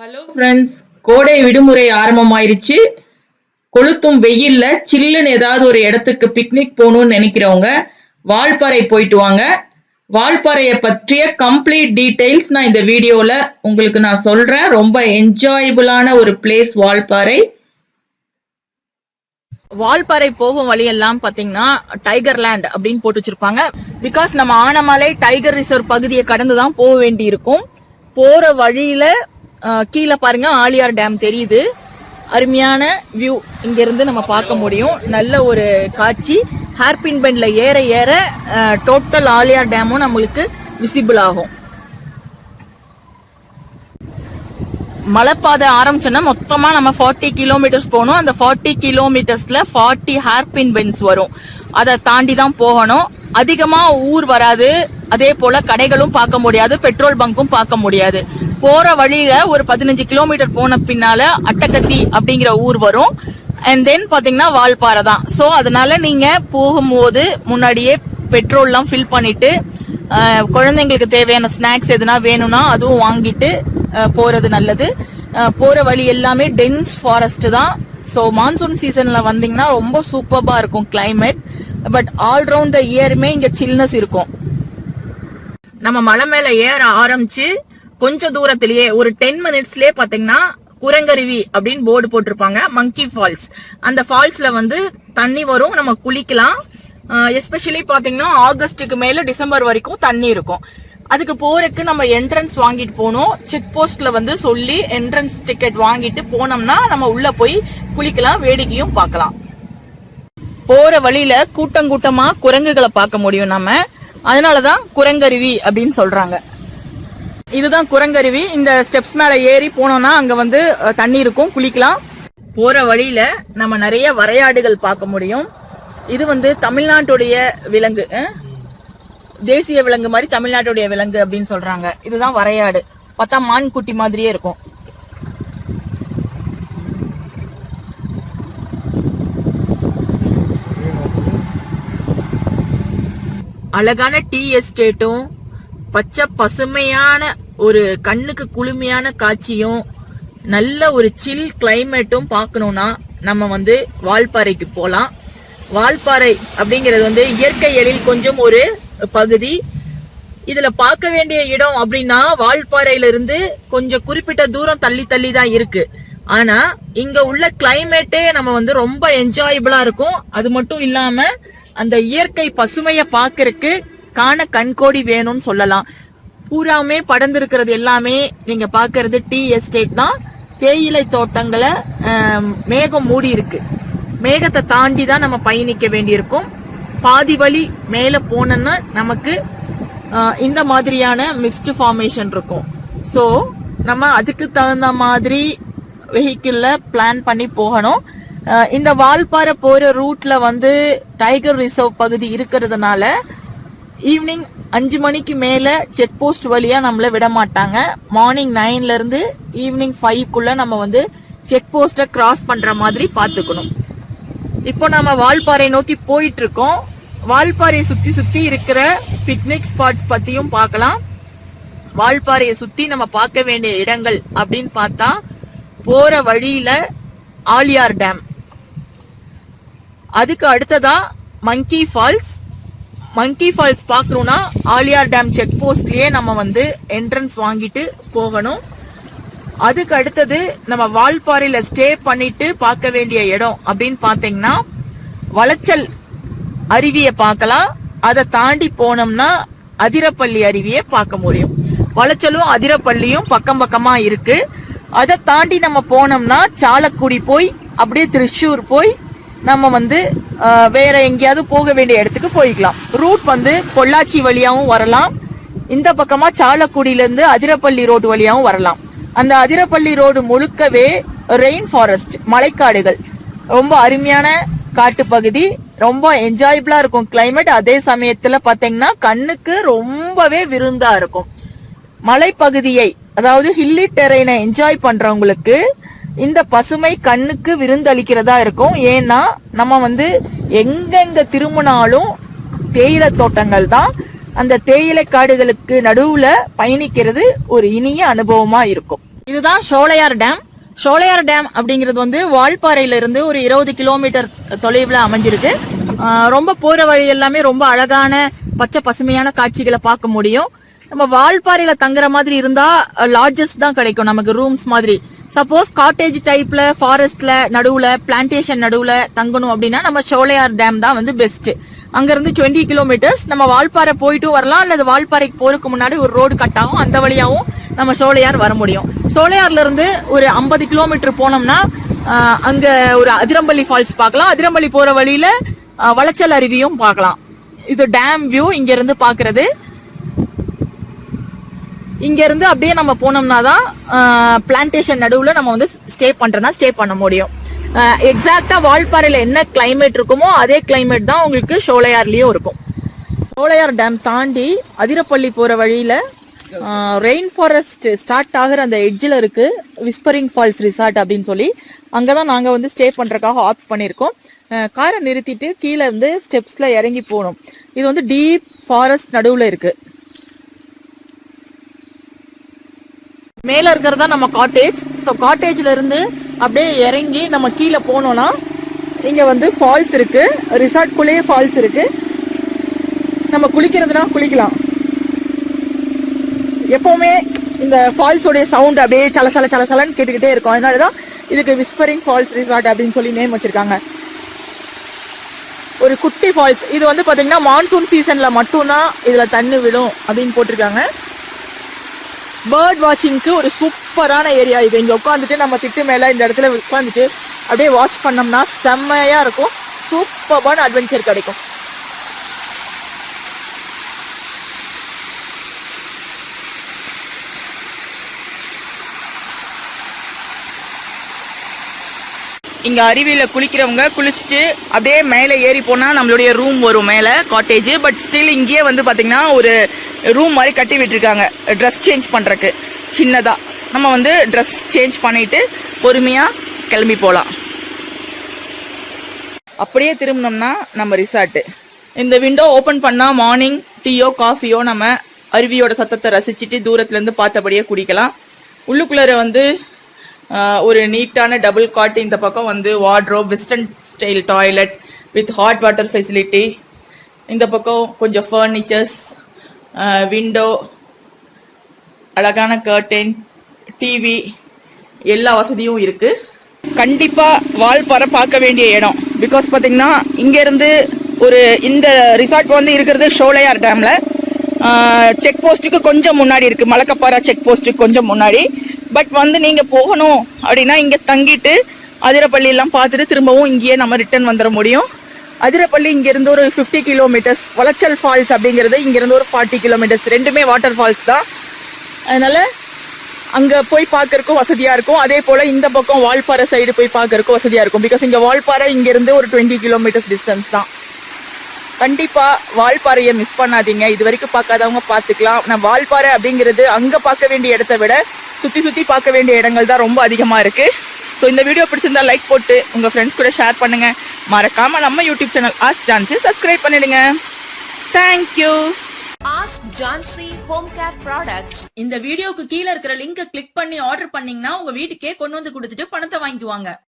Hello friends கோடை விடுமுறை ஆரம்பமாயிருச்சு. கொளுத்தும் வெயில்ல சில்லுன்னு ஏதாவது ஒரு இடத்துக்கு பிக்னிக் போகணும்னு நினைக்கிறவங்க வால்பாறை போயிட்டு வாங்க. வால்பாறையை பற்றிய கம்ப்ளீட் டீடைல்ஸ் நான் இந்த வீடியோல உங்களுக்கு நான் சொல்றேன். ரொம்ப என்ஜாயபிளான ஒரு பிளேஸ் வால்பாறை. வால்பாறை போகும் வழியெல்லாம் பாத்தீங்கன்னா டைகர் லேண்ட் அப்படின்னு போட்டு வச்சிருப்பாங்க. பிகாஸ் நம்ம ஆனமலை டைகர் ரிசர்வ் பகுதியை கடந்து தான் போக வேண்டி இருக்கும் போற வழியில கீழே பாருங்க ஆலியார் டேம் தெரியுது. அருமையான வியூ இங்க இருந்து நம்ம பார்க்க முடியும். நல்ல ஒரு காட்சி. ஹேர்பின் பெண்ட்ல ஏற ஏற டோட்டல் ஆலியார் டேமும் நம்மளுக்கு விசிபிள் ஆகும். மலைப்பாதை ஆரம்பிச்சோன்னா மொத்தமா நம்ம ஃபார்ட்டி கிலோமீட்டர்ஸ் போகணும். அந்த ஃபார்ட்டி கிலோமீட்டர்ஸ்ல ஃபார்ட்டி ஹேர்பின் பென்ஸ் வரும். அதை தாண்டி தான் போகணும். அதிகமா ஊர் வராது. அதே போல கடைகளும் பார்க்க முடியாது. பெட்ரோல் பங்க்கும் பார்க்க முடியாது. போற வழியில ஒரு பதினஞ்சு கிலோமீட்டர் போன பின்னால அட்டக்கத்தி அப்படிங்கிற ஊர் வரும். அண்ட் தென் பாத்தீங்கன்னா வால்பாறை தான். ஸோ அதனால நீங்க போகும்போது முன்னாடியே பெட்ரோல்லாம் ஃபில் பண்ணிட்டு குழந்தைங்களுக்கு தேவையான ஸ்நாக்ஸ் எதுனா வேணும்னா அதுவும் வாங்கிட்டு போறது நல்லது. போற வழி எல்லாமே டென்ஸ் ஃபாரஸ்ட் தான். ஸோ மான்சூன் சீசன்ல வந்தீங்கன்னா ரொம்ப சூப்பர்பா இருக்கும் climate but all round the இயருமே இங்க சில்னஸ் இருக்கும். நம்ம மலை மேல ஏற ஆரம்பிச்சு கொஞ்ச தூரத்திலேயே ஒரு டென் மினிட்ஸ்லயே பாத்தீங்கன்னா குரங்கருவி அப்படின்னு போர்டு போட்டிருப்பாங்க மங்கி ஃபால்ஸ் அந்த ஃபால்ஸ்ல வந்து தண்ணி வரும் நம்ம குளிக்கலாம். எஸ்பெஷலி பாத்தீங்கன்னா ஆகஸ்டுக்கு மேல டிசம்பர் வரைக்கும் தண்ணி இருக்கும். அதுக்கு போறதுக்கு நம்ம என்ட்ரன்ஸ் வாங்கிட்டு போகணும். செக் போஸ்ட்ல வந்து சொல்லி என்ட்ரன்ஸ் டிக்கெட் வாங்கிட்டு போனோம்னா நம்ம உள்ள போய் குளிக்கலாம் வேடிக்கையும் பார்க்கலாம். போற வழியில கூட்டம் கூட்டமா குரங்குகளை பார்க்க முடியும் நம்ம. அதனாலதான் குரங்கருவி அப்படின்னு சொல்றாங்க. இதுதான் குரங்கருவி. இந்த ஸ்டெப்ஸ் மேல ஏறி போனோம்னா அங்க வந்து தண்ணி இருக்கும் குளிக்கலாம். போற வழியில நம்ம நிறைய வரையாடுகள் பார்க்க முடியும். இது வந்து தமிழ்நாட்டுடைய விலங்கு தேசிய விலங்கு மாதிரி தமிழ்நாட்டுடைய விலங்கு அப்படின்னு சொல்றாங்க. இதுதான் வரையாடு. பார்த்தா மான் குட்டி மாதிரியே இருக்கும். அழகான டீ எஸ்டேட்டும் பச்சை பசுமையான ஒரு கண்ணுக்கு குளுமையான காட்சியும் நல்ல ஒரு சில் கிளைமேட்டும் பார்க்கணும்னா நம்ம வந்து வால்பாறைக்கு போகலாம் வால்பாறை அப்படிங்கிறது வந்து இயற்கை எழில் கொஞ்சம் ஒரு பகுதி. இதுல பார்க்க வேண்டிய இடம் அப்படின்னா வால்பாறையில இருந்து கொஞ்சம் குறிப்பிட்ட தூரம் தள்ளி தள்ளி தான் இருக்கு. ஆனா இங்க உள்ள கிளைமேட்டே நம்ம வந்து ரொம்ப என்ஜாயபிளா இருக்கும். அது மட்டும் இல்லாம அந்த இயற்கை பசுமையை பார்க்கறக்கு காண கண்கோடி வேணும்னு சொல்லலாம். பூராமே படர்ந்திருக்கிறது எல்லாமே நீங்க பாக்குறது டீ எஸ்டேட் தான். தேயிலை தோட்டங்களை மேகம் மூடி இருக்கு. மேகத்தை தாண்டி தான் நம்ம பயணிக்க வேண்டியிருக்கும். பாதி வழி மேல போனோம்னா நமக்கு இந்த மாதிரியான மிஸ்ட் ஃபார்மேஷன் இருக்கும். ஸோ நம்ம அதுக்கு தகுந்த மாதிரி வெஹிக்கிளில் பிளான் பண்ணி போகணும். இந்த வால்பாறை போகிற ரூட்டில் வந்து டைகர் ரிசர்வ் பகுதி இருக்கிறதுனால ஈவினிங் அஞ்சு மணிக்கு மேலே செக் போஸ்ட் வழியாக நம்மளை விட மாட்டாங்க. மார்னிங் நைன்லேருந்து ஈவினிங் ஃபைவ்க்குள்ளே நம்ம வந்து செக் போஸ்ட்டை கிராஸ் பண்ணுற மாதிரி பார்த்துக்கணும். இப்போ நம்ம வால்பாறை நோக்கி போயிட்டுருக்கோம். வால்பாறையை சுற்றி சுற்றி இருக்கிற பிக்னிக் ஸ்பாட்ஸ் பற்றியும் பார்க்கலாம். வால்பாறையை சுற்றி நம்ம பார்க்க வேண்டிய இடங்கள் அப்படின்னு பார்த்தா போகிற வழியில் ஆலியார் டேம் அதுக்கு அடுத்ததா மங்கி ஃபால்ஸ் மங்கி ஃபால்ஸ் பார்க்கணும்னா ஆலியார் டேம் செக் போஸ்ட்லயே நம்ம வந்து என்ட்ரன்ஸ் வாங்கிட்டு போகணும். அதுக்கு அடுத்தது நம்ம வால்பாறையில ஸ்டே பண்ணிட்டு பார்க்க வேண்டிய இடம் அப்படின்னு பார்த்தீங்கன்னா வளச்சல் அருவியை பார்க்கலாம். அதை தாண்டி போனோம்னா அதிரப்பள்ளி அருவியை பார்க்க முடியும். வளச்சலும் அதிரப்பள்ளியும் பக்கம் பக்கமா இருக்கு. அதை தாண்டி நம்ம போனோம்னா சாலக்குடி போய் அப்படியே திருச்சூர் போய் நம்ம வந்து வேற எங்கேயாவது போக வேண்டிய இடத்துக்கு போய்க்கலாம். ரூட் வந்து பொள்ளாச்சி வழியாகவும் வரலாம். இந்த பக்கமா சாலக்குடியிலேருந்து அதிரப்பள்ளி ரோடு வழியாகவும் வரலாம். அந்த அதிரப்பள்ளி ரோடு முழுக்கவே ரெயின் ஃபாரஸ்ட் மலைக்காடுகள். ரொம்ப அருமையான காட்டுப்பகுதி. ரொம்ப என்ஜாயபிளா இருக்கும் கிளைமேட் அதே சமயத்துல பாத்தீங்கன்னா கண்ணுக்கு ரொம்பவே விருந்தா இருக்கும். மலைப்பகுதியை அதாவது ஹில்லி டெரைனை என்ஜாய் பண்றவங்களுக்கு இந்த பசுமை கண்ணுக்கு விருந்தளிக்கிறதா இருக்கும். ஏன்னா நம்ம வந்து எங்கெங்க திரும்பினாலும் தேயிலை தோட்டங்கள் தான். அந்த தேயிலை காடுகளுக்கு நடுவுல பயணிக்கிறது ஒரு இனிய அனுபவமா இருக்கும். இதுதான் ஷோலையார் டேம். ஷோலையார் டேம் அப்படிங்கிறது வந்து வால்பாறையில இருந்து ஒரு இருபது கிலோமீட்டர் தொலைவில் அமைஞ்சிருக்கு. ரொம்ப போற வழி எல்லாமே ரொம்ப அழகான பச்சை பசுமையான காட்சிகளை பார்க்க முடியும். நம்ம வால்பாறையில தங்குற மாதிரி இருந்தா லாட்ஜஸ் தான் கிடைக்கும். நமக்கு ரூம்ஸ் மாதிரி. சப்போஸ் காட்டேஜ் டைப்ல ஃபாரஸ்ட்ல நடுவுல பிளான்டேஷன் நடுவுல தங்கணும் அப்படின்னா நம்ம ஷோலையார் டேம் தான் வந்து பெஸ்ட் அங்கிருந்து டுவெண்ட்டி கிலோமீட்டர்ஸ் நம்ம வால்பாறை போயிட்டு வரலாம் அல்லது வால்பாறைக்கு போறதுக்கு முன்னாடி ஒரு ரோடு கட் ஆகும். அந்த வழியாகவும் நம்ம சோலையார் வர முடியும். சோலையார்ல இருந்து ஒரு ஐம்பது கிலோமீட்டர் போனோம்னா அங்க ஒரு அதிரம்பள்ளி ஃபால்ஸ் பார்க்கலாம். அதிரம்பள்ளி போற வழியில வளச்சல் அருவியும் பார்க்கலாம். இது டேம் வியூ இங்க இருந்து பாக்குறது இங்கேருந்து அப்படியே நம்ம போனோம்னா தான் பிளான்டேஷன் நடுவில் நம்ம வந்து ஸ்டே பண்ணுறதுனா ஸ்டே பண்ண முடியும். எக்ஸாக்டாக வால்பாறையில் என்ன கிளைமேட் இருக்குமோ அதே கிளைமேட் தான் உங்களுக்கு ஷோலையார்லேயும் இருக்கும். சோலையார் டேம் தாண்டி அதிரப்பள்ளி போகிற வழியில் ரெயின் ஃபாரஸ்ட் ஸ்டார்ட் ஆகுற அந்த எட்ஜில் இருக்கு விஸ்பரிங் ஃபால்ஸ் ரிசார்ட் அப்படின்னு சொல்லி. அங்கே தான் நாங்கள் வந்து ஸ்டே பண்ணுறக்காக ஆப்ட் பண்ணியிருக்கோம். காரை நிறுத்திட்டு கீழே இருந்து ஸ்டெப்ஸில் இறங்கி போகணும். இது வந்து டீப் ஃபாரஸ்ட் நடுவில் இருக்குது மேல இருக்கிறது தான் நம்ம காட்டேஜ் ஸோ காட்டேஜ்ல இருந்து அப்படியே இறங்கி நம்ம கீழே போனோம்னா இங்க வந்து ஃபால்ஸ் இருக்கு. ரிசார்ட்குள்ளேயே ஃபால்ஸ் இருக்கு. நம்ம குளிக்கிறதுனா குளிக்கலாம். எப்பவுமே இந்த ஃபால்ஸோடைய சவுண்ட் அப்படியே சல சல சல சலன்னு கேட்டுக்கிட்டே இருக்கும். அதனால தான் இதுக்கு விஸ்பரிங் ஃபால்ஸ் ரிசார்ட் அப்படின்னு சொல்லி நேம் வச்சிருக்காங்க. ஒரு குட்டி ஃபால்ஸ் இது வந்து பார்த்தீங்கன்னா மான்சூன் சீசனில் மட்டும்தான் இதில் தண்ணி விடும் அப்படின்னு போட்டிருக்காங்க. பேர்ட் வாட்சிங்க்கு ஒரு சூப்பரான ஏரியா இது. இங்க உட்காந்துட்டு நம்ம திட்டு மேல இந்த இடத்துல உட்காந்துட்டு அப்படியே வாட்ச் பண்ணோம்னா செம்மையா இருக்கும். சூப்பரான அட்வென்ச்சர் கிடைக்கும். இங்க அருவியில குளிக்கிறவங்க குளிச்சுட்டு அப்படியே மேலே ஏறி போனா நம்மளுடைய ரூம் வரும் மேலே காட்டேஜ் பட் ஸ்டில் இங்கேயே வந்து பார்த்திங்கன்னா ஒரு ரூம் மாதிரி கட்டி விட்டுருக்காங்க. ட்ரெஸ் சேஞ்ச் பண்ணுறக்கு சின்னதாக நம்ம வந்து ட்ரெஸ் சேஞ்ச் பண்ணிட்டு பொறுமையாக கிளம்பி போகலாம் அப்படியே திரும்பினோம்னா நம்ம ரிசார்ட்டு இந்த விண்டோ ஓப்பன் பண்ணால் மார்னிங் டீயோ காஃபியோ நம்ம அருவியோட சத்தத்தை ரசிச்சுட்டு தூரத்துலேருந்து பார்த்தபடியே குடிக்கலாம். உள்ளுக்குள்ளே வந்து ஒரு நீட்டான டபுள் காட் இந்த பக்கம் வந்து wardrobe western style toilet with hot water facility இந்த பக்கம் கொஞ்சம் ஃபர்னிச்சர்ஸ் Uh, விண்டோ அழகான கர்டன் டிவி எல்லா வசதியும் இருக்கு. கண்டிப்பா வால்பாறை பார்க்க வேண்டிய இடம். பிகாஸ் பார்த்தீங்கன்னா இங்க இருந்து ஒரு இந்த ரிசார்ட் வந்து இருக்கிறது ஷோலையார் டேம்ல. Uh, செக் போஸ்ட்டுக்கு கொஞ்சம் முன்னாடி இருக்கு. மலக்கப்பாறை செக் போஸ்ட்டுக்கு கொஞ்சம் முன்னாடி. பட் வந்து நீங்க போகணும் அப்படின்னா இங்க தங்கிட்டு அதிரப்பள்ளி எல்லாம் பார்த்துட்டு திரும்பவும் இங்கேயே நம்ம ரிட்டர்ன் வந்துட முடியும். அதிரப்பள்ளி இங்கேருந்து ஒரு 50 கிலோமீட்டர்ஸ் வளச்சல் ஃபால்ஸ் அப்படிங்கிறது இங்கேருந்து ஒரு ஃபார்ட்டி கிலோமீட்டர்ஸ் ரெண்டுமே வாட்டர் ஃபால்ஸ் தான். அதனால் அங்கே போய் பார்க்கறக்கும் வசதியாக இருக்கும். அதே போல் இந்த பக்கம் வால்பாறை சைடு போய் பார்க்கறதுக்கும் வசதியாக இருக்கும். பிகாஸ் இங்கே வால்பாறை இங்கேருந்து ஒரு டுவெண்ட்டி கிலோமீட்டர்ஸ் டிஸ்டன்ஸ் தான். கண்டிப்பாக வால்பாறையை மிஸ் பண்ணாதீங்க. இது வரைக்கும் பார்க்காதவங்க பார்த்துக்கலாம். நான் வால்பாறை அப்படிங்கிறது அங்கே பார்க்க வேண்டிய இடத்த விட சுற்றி சுற்றி பார்க்க வேண்டிய இடங்கள் தான் ரொம்ப அதிகமாக இருக்குது ஸோ இந்த வீடியோ பிடிச்சிருந்தா லைக் போட்டு உங்க ஃப்ரெண்ட்ஸ் கூட ஷேர் பண்ணுங்க. மறக்காம நம்ம YouTube channel ask Jansi subscribe பண்ணிடுங்க. Thank you Ask Jansi Home Care Products. இந்த வீடியோக்கு கீழே இருக்கிற லிங்கை கிளிக் பண்ணி ஆர்டர் பண்ணீங்கன்னா உங்க வீட்டுக்கே கொண்டு வந்து கொடுத்துட்டு பணத்தை வாங்கிக்குவாங்க.